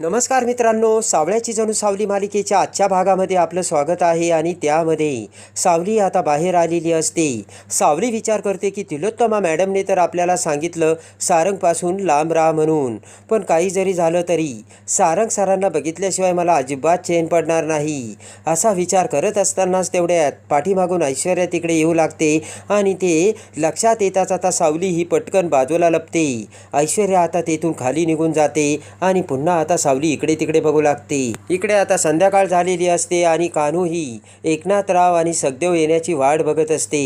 नमस्कार मित्रांनो सावळ्याची जणू सावली मालिकेच्या आजच्या भागामध्ये आपलं स्वागत आहे आणि त्यामध्ये सावली आता बाहेर आलेली असते. सावली विचार करते की तिलोत्तमा मॅडमने तर आपल्याला सांगितलं सारंगपासून लांब राहा म्हणून. पण काही जरी झालं तरी सारंग सरांना बघितल्याशिवाय मला अजिबात चैन पडणार नाही. असा विचार करत असतानाच तेवढ्यात पाठीमागून ऐश्वर्या तिकडे येऊ लागते आणि ते लक्षात येताच आता सावली ही पटकन बाजूला लपते. ऐश्वर्या आता तेथून खाली निघून जाते आणि पुन्हा आता सावली इकडे तिकडे बघू लागते. इकडे आता संध्याकाळ झालेली असते आणि कान्हू ही एकनाथराव आणि सखदेव येण्याची वाट बघत असते.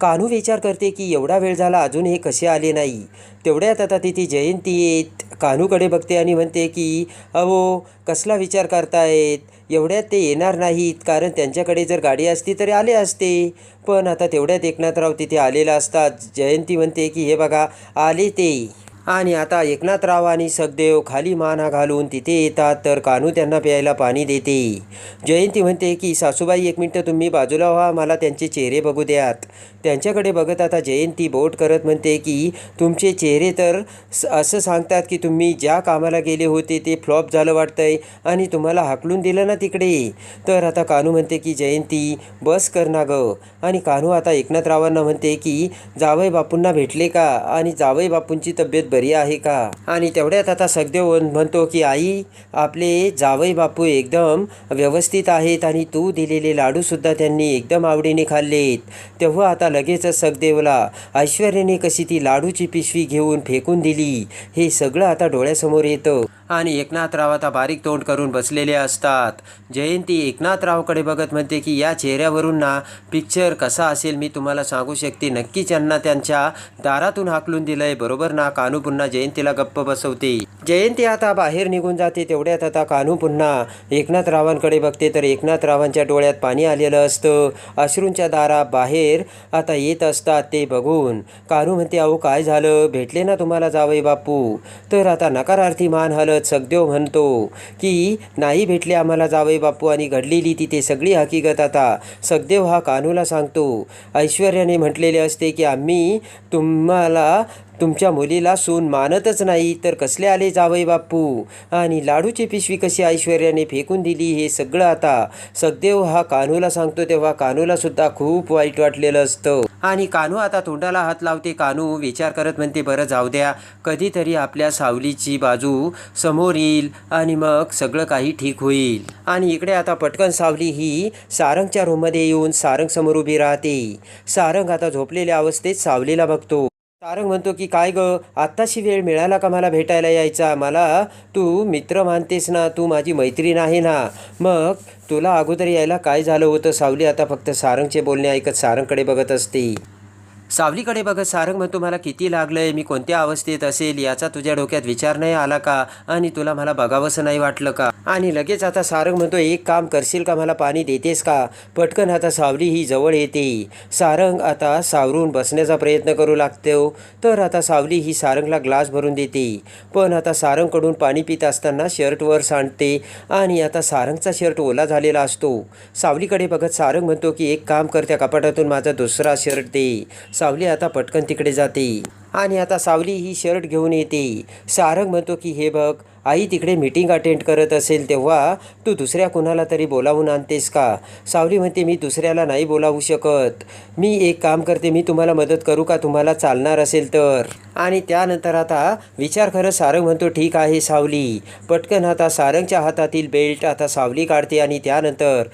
कान्हू विचार करते की एवढा वेळ झाला अजून हे कसे आले नाही. तेवढ्यात आता तिथे जयंती येत. कान्हूकडे बघते आणि म्हणते की अहो कसला विचार करतायत? एवढ्यात ते येणार नाहीत कारण त्यांच्याकडे जर गाडी असती तरी आले असते. पण आता तेवढ्यात एकनाथराव तिथे आलेला असतात जयंती म्हणते की हे बघा आले ते. आणि आता एकनाथराव आणि सखदेव खाली माना घालून तिथे येतात तर कान्हू त्यांना प्यायला पाणी देते. जयंती म्हणते की सासूबाई एक मिनटं तुम्ही बाजूला व्हा मला त्यांचे चेहरे बघू द्यात. त्यांच्याकडे बघत आता जयंती बोट करत म्हणते की तुमचे चेहरे तर असं सांगतात की तुम्ही ज्या कामाला गेले होते ते फ्लॉप झालं वाटतंय आणि तुम्हाला हाकलून दिलं ना तिकडे. तर आता कान्हू म्हणते की जयंती बस कर ना गं. आणि कान्हू आता एकनाथरावांना म्हणते की जावई बापूंना भेटले का? आणि जावई बापूंची तब्येत बरी आहे का? आणि तेवढ्यात आता सखदेव म्हणतो की आई आपले जावई बापू एकदम व्यवस्थित आहेत आणि तू दिलेले लाडूसुद्धा त्यांनी एकदम आवडीने खाल्लेत. तेव्हा आता लगेचच सखदेवला ऐश्वर्याने कशी ती लाडूची पिशवी घेऊन फेकून दिली? हे सगळं आता डोळ्यासमोर येतं. आणि एकनाथराव आता बारीक तोंड करून बसलेले असतात. जयंती एकनाथरावकडे बघत म्हणते की या चेहऱ्यावरून ना पिक्चर कसा असेल मी तुम्हाला सांगू शकते. नक्कीच यांना त्यांच्या दारातून हाकलून दिलंय बरोबर ना? कानू पुन्हा जयंतीला गप्प बसवते. जयंती आता बाहेर निघून जाते. तेवढ्यात आता कानू पुन्हा एकनाथरावांकडे बघते. तर एकनाथरावांच्या डोळ्यात पाणी आलेलं असतं. अश्रूंच्या दारा बाहेर आता येत असतात ते बघून. कानू म्हणते अहो काय झालं? भेटले ना तुम्हाला जावई बापू. तर आता नकारार्थी मान हलत सखदेव म्हणतो की नाही भेटले आम्हाला जावे बापू आणि घडलेली तिथे सगळी हकीकत आता. सखदेव हा कान्हूला सांगतो. ऐश्वर्याने म्हटलेले असते की आम्ही तुम्हाला तुमच्या मुलीला सून मानतच नाही तर कसले आले जावई बाप्पू? आणि लाडूची पिशवी कशी ऐश्वर्याने फेकून दिली हे सगळं आता? सखदेव हा कान्हूला सांगतो तेव्हा कान्हूला सुद्धा खूप वाईट वाटलेलं असतं. आणि कान्हू आता तोंडाला हात लावते कान्हू विचार करत म्हणते बरं जाऊ द्या. कधीतरी आपल्या सावलीची बाजू समोर येईल आणि मग सगळं काही ठीक होईल. आणि इकडे आता पटकन सावली ही सारंगच्या रूममध्ये येऊन सारंग समोर उभी राहते. सारंग आता झोपलेल्या अवस्थेत सावलीला बघतो. सारंग म्हणतो की काय ग? आत्ताशी वेळ मिळाला का मला भेटायला यायचा? मला तू मित्र मानतेस ना? तू माझी मैत्रीण आहे ना? मग तुला अगोदर यायला काय झालं होतं? सावली आता फक्त सारंगचे बोलणे ऐकत सारंगकडे बघत असते. सावलीकडे बघत सारंग म्हणतो मला किती लागलंय? मी कोणत्या अवस्थेत असेल? याचा तुझ्या डोक्यात विचार नाही आला का? आणि तुला मला बघावंसं नाही वाटलं का? आणि लगेच आता सारंग म्हणतो एक काम करशील का? मला पाणी देतेस का? पटकन आता सावली ही जवळ येते. सारंग आता सावरून बसण्याचा प्रयत्न करू लागतो. तर आता सावली ही सारंगला ग्लास भरून देते. पण आता सारंगकडून पाणी पित असताना शर्टवर सांडते आणि आता सारंगचा शर्ट ओला झालेला असतो. सावलीकडे बघत सारंग म्हणतो की एक काम कर त्या कपाटातून माझा दुसरा शर्ट दे. सावली आता पटकन तिकडे जाते. आणि आता सावली ही शर्ट घेऊन येते. सारंग म्हणतो की हे बघ आई तिकडे मीटिंग अटेंड करत असेल तेव्हा तू दुसऱ्या कुणाला तरी बोलावून आणतेस का? सावली म्हणते मी दुसऱ्याला नाही बोलावू शकत. मी एक काम करते मी तुम्हाला मदत करू का? तुम्हाला चालणार असेल तर. आणि त्यानंतर आता विचार करत सारंग म्हणतो ठीक आहे सावली. पटकन आता सारंगच्या हातातील बेल्ट आता सावली काढते आणि त्यानंतर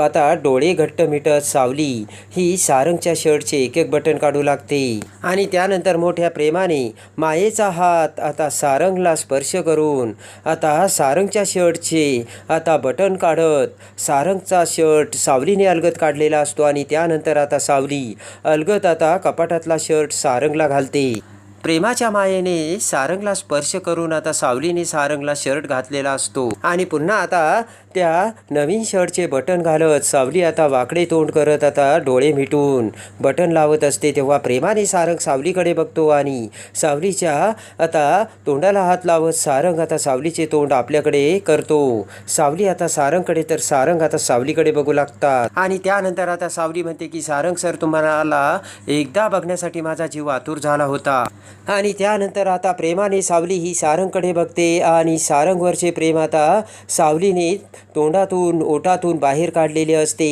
आता डोळे घट्ट मिटत सावली ही सारंगच्या शर्टचे एक एक बटन काढू लागते. आणि त्यानंतर मोठ्या प्रेमाने मायेचा हात आता सारंगला स्पर्श करून आता सारंगच्या शर्टचे आता बटन काढत सारंगचा शर्ट सावलीने अलगत काढलेला असतो आणि त्यानंतर आता सावली अलगत आता कपाटातला शर्ट सारंगला घालते. प्रेमाच्या मायेने सारंगला स्पर्श करून आता सावलीने सारंगला शर्ट घातलेला असतो. आणि पुन्हा आता त्या नवीन शर्टचे बटन घालत सावली आता वाकडे तोंड करत आता डोळे मिटून. बटन लावत असते तेव्हा प्रेमाने सारंग सावलीकडे बघतो आणि सावलीच्या आता तोंडाला हात लावत सारंग आता सावलीचे तोंड आपल्याकडे करतो. सावली आता सारंगकडे तर सारंग आता सावलीकडे बघू लागतात. आणि त्यानंतर आता सावली म्हणते की सारंग सर तुम्हाला एकदा बघण्यासाठी माझा जीव आतुर झाला होता. आणि त्यानंतर आता प्रेमाने सावली ही सारंगकडे बघते आणि सारंगवरचे प्रेम आता सावलीने तोंडातून ओटातून बाहेर काढलेले असते.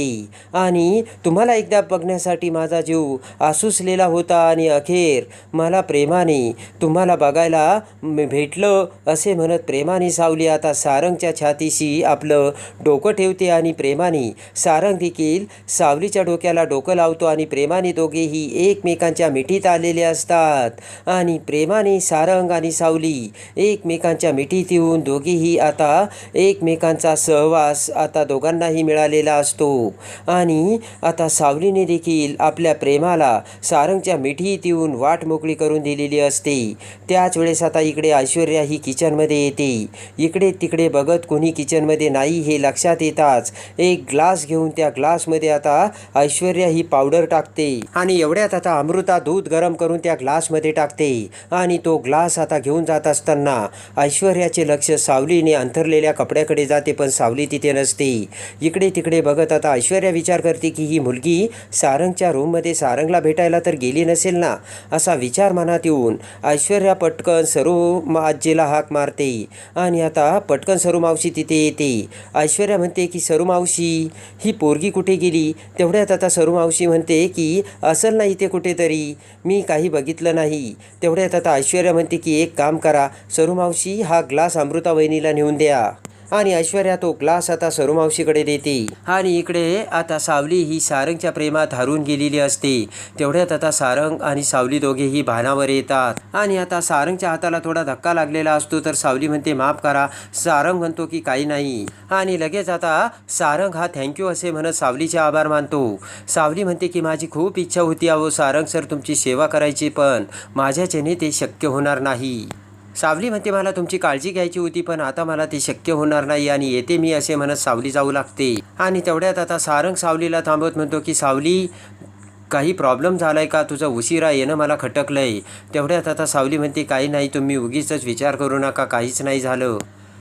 आणि तुम्हाला एकदा बघण्यासाठी माझा जीव आसुसलेला होता आणि अखेर मला प्रेमाने तुम्हाला बघायला भेटलं असे म्हणत प्रेमाने सावली. आता सारंगच्या छातीशी आपलं डोकं ठेवते आणि प्रेमाने सारंग देखील सावलीच्या डोक्याला डोकं लावतो आणि प्रेमाने दोघेही एकमेकांच्या मिठीत आलेले असतात. आणि प्रेमाने सारंग आणि सावली एकमेकांच्या मिठीत येऊन दोघेही आता एकमेकांचा सहवास आता दोघांनाही मिळालेला असतो. आणि आता सावलीने देखील आपल्या प्रेमाला सारंगच्या मिठीत येऊन वाट मोकळी करून दिलेली असते. त्याच वेळेस आता इकडे ऐश्वर्या ही किचनमध्ये येते. इकडे तिकडे बघत कोणी किचनमध्ये नाही हे लक्षात येताच एक ग्लास घेऊन त्या ग्लासमध्ये आता ऐश्वर्या ही पावडर टाकते. आणि एवढ्यात आता अमृता दूध गरम करून त्या ग्लासमध्ये टाकते. आणि तो ग्लास आता घेऊन जात असताना ऐश्वर्याचे लक्ष सावलीने अंथरलेल्या कपड्याकडे जाते पण सावली तिथे नसते. इकडे तिकडे बघत आता ऐश्वर्या विचार करते की ही मुलगी सारंगच्या रूममध्ये सारंगला भेटायला तर गेली नसेल ना? असा विचार मनात येऊन ऐश्वर्या पटकन सरू आजीला हाक मारते. आणि आता पटकन सरू मावशी तिथे येते. ऐश्वर्या म्हणते की सरू मावशी ही पोरगी कुठे गेली? तेवढ्यात आता सरू मावशी म्हणते की असेल ना इथे कुठेतरी. मी काही बघितलं नाही. तेवढ्यात आता ऐश्वर्या म्हणते की एक काम करा. सरू मावशी हा ग्लास अमृता वहिनीला नेऊन द्या. आणि ऐश्वर्या तो ग्लास आता सरुमावशीकडे देते. आणि इकडे आता सावली ही सारंगच्या प्रेमात हरून गेलेली असते. तेवढ्यात आता सारंग आणि सावली दोघेही भानावर येतात. आणि आता सारंगच्या हाताला थोडा धक्का लागलेला असतो तर सावली म्हणते माफ करा सारंग म्हणतो की काही नाही. आणि लगेच आता सारंग हा थँक्यू असे म्हणत सावलीचे आभार मानतो. सावली म्हणते की माझी खूप इच्छा होती अहो सारंग सर तुमची सेवा करायची पण माझ्याच्याने ते शक्य होणार नाही. सावली म्हणते मला तुमची काळजी घ्यायची होती पण आता मला ते शक्य होणार नाही आणि येते मी असे म्हणत सावली जाऊ लागते. आणि तेवढ्यात आता सारंग सावलीला थांबवत म्हणतो की सावली काही प्रॉब्लेम झाला आहे का? तुझं उशिरा येणं मला खटकलं आहे तेवढ्यात आता सावली म्हणते काही नाही तुम्ही उगीच विचार करू नका काहीच नाही झालं.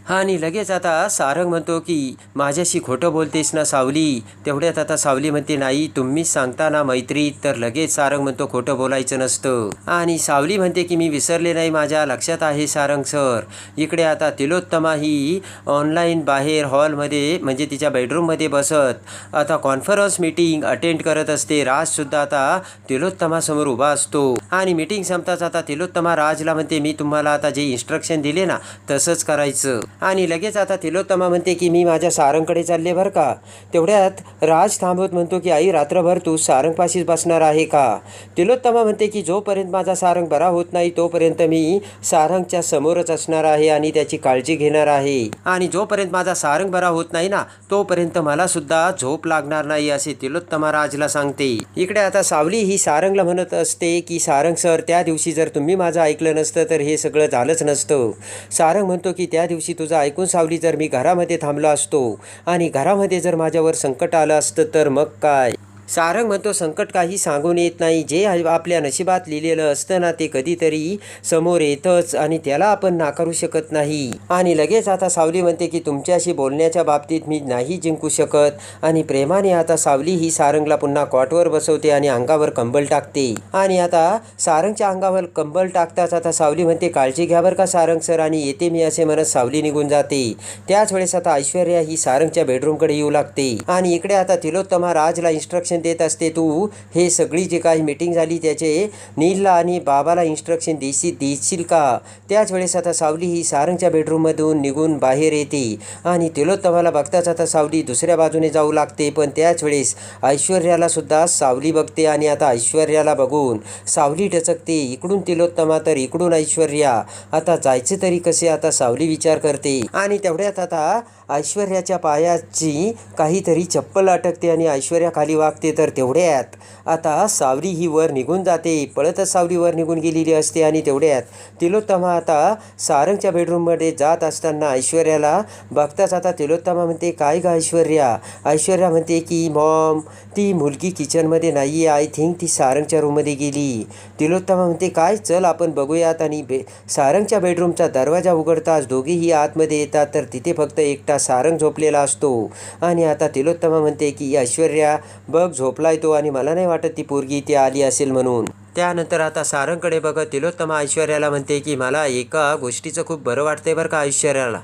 आणि लगेच आता सारंग म्हणतो की माझ्याशी खोटं बोलतेस ना सावली? तेवढ्यात आता सावली म्हणते नाही तुम्हीच सांगता ना मैत्री. तर लगेच सारंग म्हणतो खोटं बोलायचं नसतं. आणि सावली म्हणते की मी विसरले नाही माझ्या लक्षात आहे सारंग सर. इकडे आता तिलोत्तमा ही ऑनलाईन बाहेर हॉलमध्ये म्हणजे तिच्या बेडरूममध्ये बसत. आता कॉन्फरन्स मीटिंग अटेंड करत असते. राजसुद्धा आता तिलोत्तमासमोर उभा असतो. आणि मीटिंग संपताच आता तिलोत्तमा राजला म्हणते मी तुम्हाला आता जे इन्स्ट्रक्शन दिले ना तसंच करायचं. आणि लगेच आता तिलोत्तमा म्हणते की मी माझ्या सारंगकडे चालले बरं का? तेवढ्यात राज थांबवत म्हणतो की आई रात्रभर तू सारंगपाशीच बसणार आहे का? तिलोत्तमा म्हणते की जोपर्यंत माझा सारंग बरा होत नाही तोपर्यंत मी सारंगच्या समोरच असणार आहे आणि त्याची काळजी घेणार आहे. आणि जोपर्यंत माझा सारंग बरा होत नाही ना तोपर्यंत मला सुद्धा झोप लागणार नाही असे तिलोत्तमा राजला सांगते. इकडे आता सावली ही सारंगला म्हणत असते की सारंग सर त्या दिवशी जर तुम्ही माझं ऐकलं नसतं तर हे सगळं झालंच नसतं. सारंग म्हणतो की त्या दिवशी तुझं ऐकून सावली जर मी घरामध्ये थांबलो असतो आणि घरामध्ये जर माझ्यावर संकट आलं असतं तर मग काय? सारंग म्हणतो संकट काही सांगून येत नाही. जे आपल्या नशिबात लिहिलेलं असतं ना ते कधीतरी समोर येतच आणि त्याला आपण नाकारू शकत नाही. आणि लगेच आता सावली म्हणते की तुमच्याशी बोलण्याच्या बाबतीत मी नाही जिंकू शकत. आणि प्रेमाने आता सावली ही सारंगला पुन्हा कॉटवर बसवते आणि अंगावर कंबल टाकते. आणि आता सारंगच्या अंगावर कंबल टाकताच आता सावली म्हणते काळजी घ्या बरं का सारंग सर आणि येते मी असे म्हणत सावली निघून जाते. त्याच वेळेस आता ऐश्वर्या ही सारंगच्या बेडरूमकडे येऊ लागते. आणि इकडे आता तिलोत्तमा राजला इन्स्ट्रक्शन देत असते तू. हे सगळी जी काही मीटिंग झाली त्याचे नीलला आणि बाबाला इन्स्ट्रक्शन देशील देशील का? त्याच वेळेस आता सावली ही सारंगच्या बेडरूममधून निघून बाहेर येते. आणि तिलोत्तमाला बघताच आता सावली दुसऱ्या बाजूने जाऊ लागते. पण त्याच वेळेस ऐश्वर्याला सुद्धा सावली बघते आणि आता ऐश्वर्याला बघून सावली टचकते इकडून तिलोत्तमा तर इकडून ऐश्वर्या. आता जायचे तरी कसे? आता सावली विचार करते. आणि तेवढ्यात आता ऐश्वर्याच्या पायाची काहीतरी चप्पल अटकते आणि ऐश्वर्या खाली वागते. तर तेवढ्यात. आता सावरी ही वर निघून जाते. पळतच सावरीवर निघून गेलेली असते आणि तेवढ्यात तिलोत्तमा आता सारंगच्या बेडरूममध्ये जात असताना ऐश्वर्याला बघताच आता तिलोत्तमा म्हणते काय गं ऐश्वर्या? ऐश्वर्या म्हणते की मॉम ती मुलगी किचनमध्ये नाही आहे आय थिंक ती सारंगच्या रूममध्ये गेली. तिलोत्तमा म्हणते काय? चल आपण बघूयात. आणि बे सारंगच्या बेडरूमचा दरवाजा उघडताच दोघेही आतमध्ये येतात. तर तिथे फक्त एकटा सारंग झोपलेला असतो. आणि आता तिलोत्तमा म्हणते की ऐश्वर्या बघ झोपलाय तो आणि मला नाही वाटत ती पोरगी इथे आली असेल म्हणून. त्यानंतर आता सारंगकडे बघत तिलोत्तमा ऐश्वर्याला म्हणते की मला एका गोष्टीचं खूप बरं वाटतंय बरं का ऐश्वर्याला.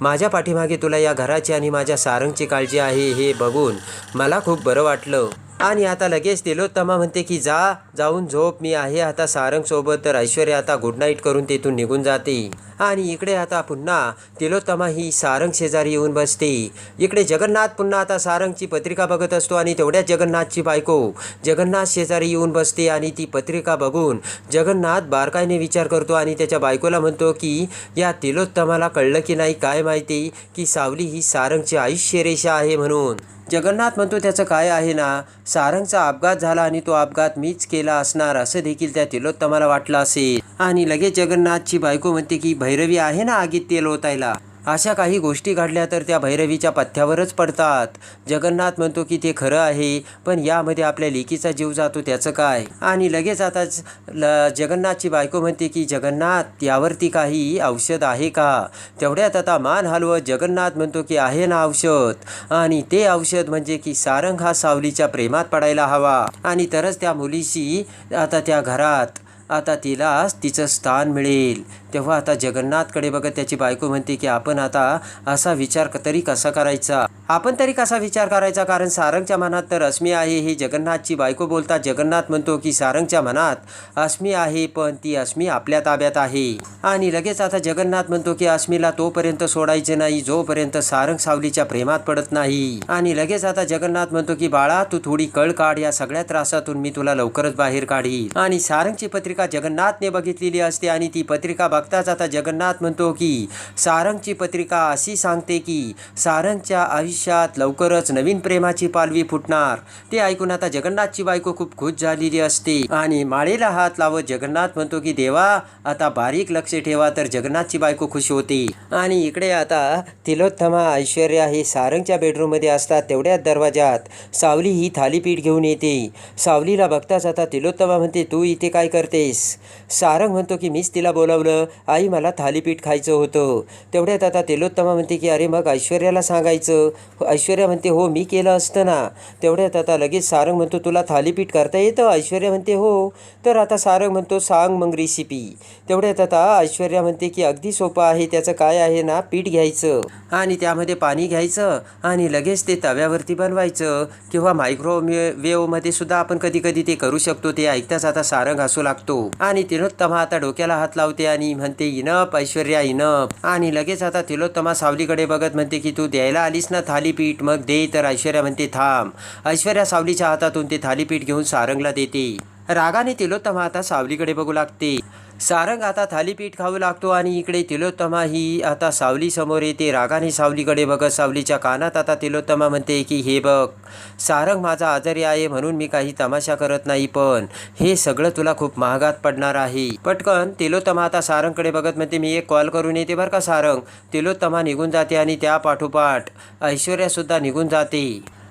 माझ्या पाठीमागे तुला या घराची आणि माझ्या सारंगची काळजी आहे हे बघून मला खूप बरं वाटलं. आणि आता लगेच तिलोत्तमा म्हणते की जा जाऊन झोप मी आहे आता सारंगसोबत तर ऐश्वर्या आता गुड नाईट करून तिथून निघून जाते. आणि इकडे आता पुन्हा तिलोत्तमा ही सारंग शेजारी येऊन बसते. इकडे जगन्नाथ पुन्हा आता सारंगची पत्रिका बघत असतो आणि तेवढ्याच जगन्नाथची बायको जगन्नाथ शेजारी येऊन बसते आणि ती पत्रिका बघून जगन्नाथ बारकाईने विचार करतो आणि त्याच्या बायकोला म्हणतो की या तिलोत्तमाला कळलं की नाही काय माहिती की सावली ही सारंगची आयुष्यरेषा आहे म्हणून. जगन्नाथ म्हणतो त्याचं काय आहे ना? सारंगचा अपघात झाला आणि तो अपघात मीच केला असणार असं देखील त्या तिलोत्तमाला वाटलं असेल. आणि लगेच जगन्नाथची बायको म्हणते की भैरवी आहे ना आगीत तेल ओतायला? अशा काही गोष्टी घडल्या तर त्या भैरवीच्या पथ्यावरच पडतात. जगन्नाथ म्हणतो की ते खरं आहे पण यामध्ये आपल्या लेकीचा जीव जातो त्याचं काय? आणि लगेच आता ल जगन्नाथची बायको म्हणते की जगन्नाथ यावरती काही औषध आहे का? तेवढ्यात आता मान हलवत जगन्नाथ म्हणतो की आहे ना औषध. आणि ते औषध म्हणजे की सारंग हा सावलीच्या प्रेमात पडायला हवा. आणि तरच त्या मुलीशी आता त्या घरात आता तिला तिचं स्थान मिळेल. तेव्हा आता जगन्नाथकडे बघत त्याची बायको म्हणते की आपण आता असा विचार तरी कसा करायचा? आपण तरी कसा विचार करायचा? कारण सारंगच्या मनात तर अस्मी आहे. हे जगन्नाथची बायको बोलतात जगन्नाथ म्हणतो की सारंगच्या मनात अस्मी आहे पण ती अस्मी आपल्या ताब्यात आहे. आणि लगेच आता जगन्नाथ म्हणतो की अस्मीला तोपर्यंत सोडायचे नाही. जोपर्यंत सारंग सावलीच्या प्रेमात पडत नाही. आणि लगेच आता जगन्नाथ म्हणतो की बाळा तू थोडी कळ काढ. या सगळ्या त्रासातून मी तुला लवकरच बाहेर काढी आणि सारंगची पत्रिका जगन्नाथने बघितलेली असते आणि ती पत्रिका बघताच आता जगन्नाथ म्हणतो की सारंगची पत्रिका अशी सांगते की सारंगच्या आयुष्यात लवकरच नवीन प्रेमाची पालवी फुटणार. ते ऐकून आता जगन्नाथची बायको खूप खुश झालेली असते. आणि माळेला हात लावत जगन्नाथ म्हणतो की देवा आता बारीक लक्ष ठेवा तर जगन्नाथची बायको खुश होते. आणि इकडे आता तिलोत्तमा ऐश्वर्या हे सारंगच्या बेडरूममध्ये असतात तेवढ्याच दरवाजात सावली ही थालीपीठ घेऊन येते. सावलीला बघताच आता तिलोत्तमा म्हणते तू इथे काय करते? आहेस सारंग म्हणतो की मीच तिला बोलावलं. आई मला थालीपीठ खायचं होतं. तेवढ्यात आता तेलोत्तमा म्हणते की अरे मग ऐश्वर्याला सांगायचं. ऐश्वर्या म्हणते हो मी केलं असतं ना. तेवढ्यात आता लगेच सारंग म्हणतो तुला थालीपीठ करता येतं? ऐश्वर्या म्हणते हो. तर आता सारंग म्हणतो सांग मग रेसिपी तेवढ्यात आता ऐश्वर्या म्हणते की अगदी सोपं आहे. त्याचं काय आहे ना? पीठ घ्यायचं आणि त्यामध्ये पाणी घ्यायचं आणि लगेच ते तव्यावरती बनवायचं किंवा मायक्रोवेव्हमध्ये सुद्धा आपण कधी कधी ते करू शकतो. ते ऐकताच आता सारंग हसू लागतो. आणि तिलोत्तमा आता डोक्याला हात लावते आणि म्हणते इनप ऐश्वर्या इनप. आणि लगेच आता तिलोत्तमा सावलीकडे बघत म्हणते की तू द्यायला आलीस ना थालीपीठ? मग दे. तर ऐश्वर्या म्हणते थांब. ऐश्वर्या सावलीच्या हातातून ते थालीपीठ घेऊन सारंगला देते. रागाने तिलोत्तमा आता सावलीकडे बघू लागते. सारंग आता थालीपीठ खाऊ लागतो आणि इकडे तिलोत्तमा ही आता सावलीसमोर येते. रागाने सावलीकडे बघत सावलीच्या कानात आता तिलोत्तमा म्हणते की हे बघ सारंग माझा आजारी आहे म्हणून मी काही तमाशा करत नाही पण हे सगळं तुला खूप महागात पडणार आहे. पटकन तिलोत्तमा आता सारंगकडे बघत म्हणते मी एक कॉल करून येते बरं का सारंग? तिलोत्तमा निघून जाते आणि त्या पाठोपाठ ऐश्वर्यासुद्धा निघून जाते.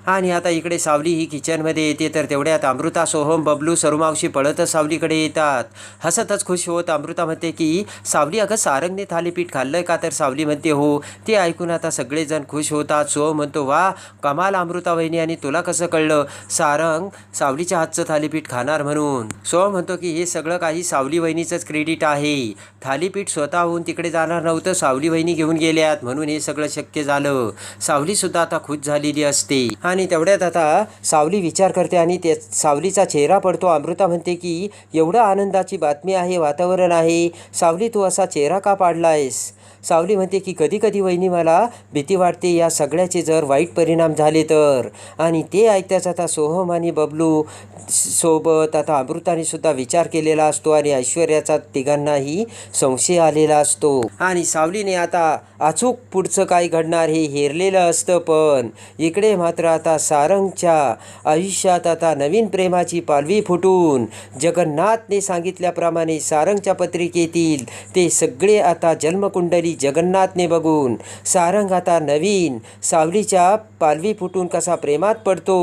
आणि आता इकडे सावली ही किचनमध्ये येते तर तेवढ्यात अमृता सोहम बबलू सरुमावशी पळतच सावलीकडे येतात. हसतच खुश होत अमृता म्हणते की सावली अगं सारंगने थालीपीठ खाल्लंय का? तर सावली म्हणते हो. ते ऐकून आता सगळेजण खुश होतात. सोहम म्हणतो वा कमाल अमृता वहिनी आणि तुला कसं कळलं? सारंग सावलीच्या हातचं थालीपीठ खाणार म्हणून. सोहम म्हणतो की हे सगळं काही सावली वहिनीचंच क्रेडिट आहे. थालीपीठ स्वतःहून तिकडे जाणार नव्हतं सावली वहिनी घेऊन गेल्यात म्हणून हे सगळं शक्य झालं. सावलीसुद्धा आता खुश झालेली असते. आणि तेवढ्यात आता सावली विचार करते आणि ते सावलीचा चेहरा पडतो. अमृता म्हणते की एवढं आनंदाची बातमी आहे वातावरण आहे. सावली तू असा चेहरा का पाडला आहेस सावली म्हणते की कधी कधी वहिनी मला भीती वाटते या सगळ्याचे जर वाईट परिणाम झाले तर. आणि ते ऐकताच आता सोहम आणि बबलू सोबत आता अमृताने सुद्धा विचार केलेला असतो आणि ऐश्वर्याचा तिघांनाही संशय आलेला असतो. आणि सावलीने आता अचूक पुढचं काय घडणार हे हेरलेलं असतं पण इकडे मात्र आता सारंगच्या आयुष्यात आता नवीन प्रेमाची पालवी फुटून जगन्नाथने सांगितल्याप्रमाणे सारंगच्या पत्रिकेतील ते सगळे आता जन्मकुंडली जगन्नाथने बघून सारंग आता नवीन सावलीच्या पालवी फुटून कसा प्रेमात पडतो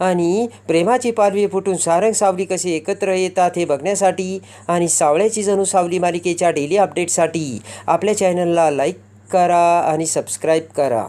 आणि प्रेमाची पालवी फुटून सारंग सावली कसे एकत्र येतात हे बघण्यासाठी आणि सावळ्याची जणू सावली मालिकेच्या डेली अपडेटसाठी आपल्या चॅनलला लाईक करा आणि सबस्क्राईब करा.